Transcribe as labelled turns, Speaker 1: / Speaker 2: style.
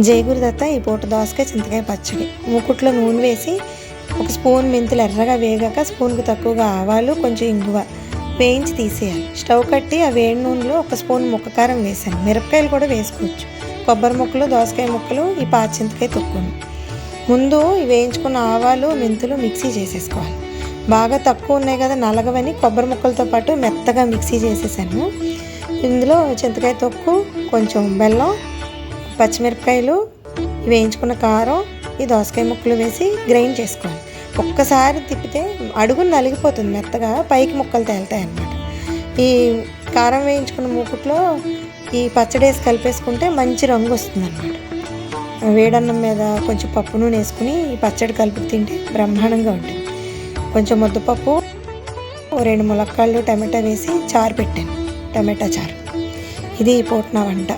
Speaker 1: జయగురుదత్త ఈ పూట దోసకాయ చింతకాయ పచ్చడి. మూకుట్లో నూనె వేసి ఒక స్పూన్ మెంతులు ఎర్రగా వేగాక స్పూన్కు తక్కువగా ఆవాలు కొంచెం ఇంగువ వేయించి తీసేయాలి. స్టవ్ కట్టి ఆ వేడి నూనెలో ఒక స్పూన్ ముక్క కారం వేసాను మిరపకాయలు కూడా వేసుకోవచ్చు. కొబ్బరి ముక్కలు దోసకాయ ముక్కలు ఈ పాత చింతకాయ తొక్కును. ముందు వేయించుకున్న ఆవాలు మెంతులు మిక్సీ చేసేసుకోవాలి. బాగా తక్కువ ఉన్నాయి కదా నలగవని కొబ్బరి ముక్కలతో పాటు మెత్తగా మిక్సీ చేసేసాను. ఇందులో చింతకాయ తొక్కు కొంచెం బెల్లం పచ్చిమిరపకాయలు వేయించుకున్న కారం ఈ దోసకాయ ముక్కలు వేసి గ్రైండ్ చేసుకోవాలి. ఒక్కసారి తిప్పితే అడుగు నలిగిపోతుంది మెత్తగా పైకి ముక్కలు తేలుతాయి అన్నమాట. ఈ కారం వేయించుకున్న మూకుట్లో ఈ పచ్చడి వేసి కలిపేసుకుంటే మంచి రంగు వస్తుంది అన్నమాట. వేడన్నం మీద కొంచెం పప్పు నూనె వేసుకుని ఈ పచ్చడి కలిపి తింటే బ్రహ్మాండంగా ఉంటుంది. కొంచెం ముద్దపప్పు ఓ రెండు ములక్కాళ్ళు టమాటా వేసి చారు పెట్టాను. టమాటా చారు. ఇది ఈ నా వంట.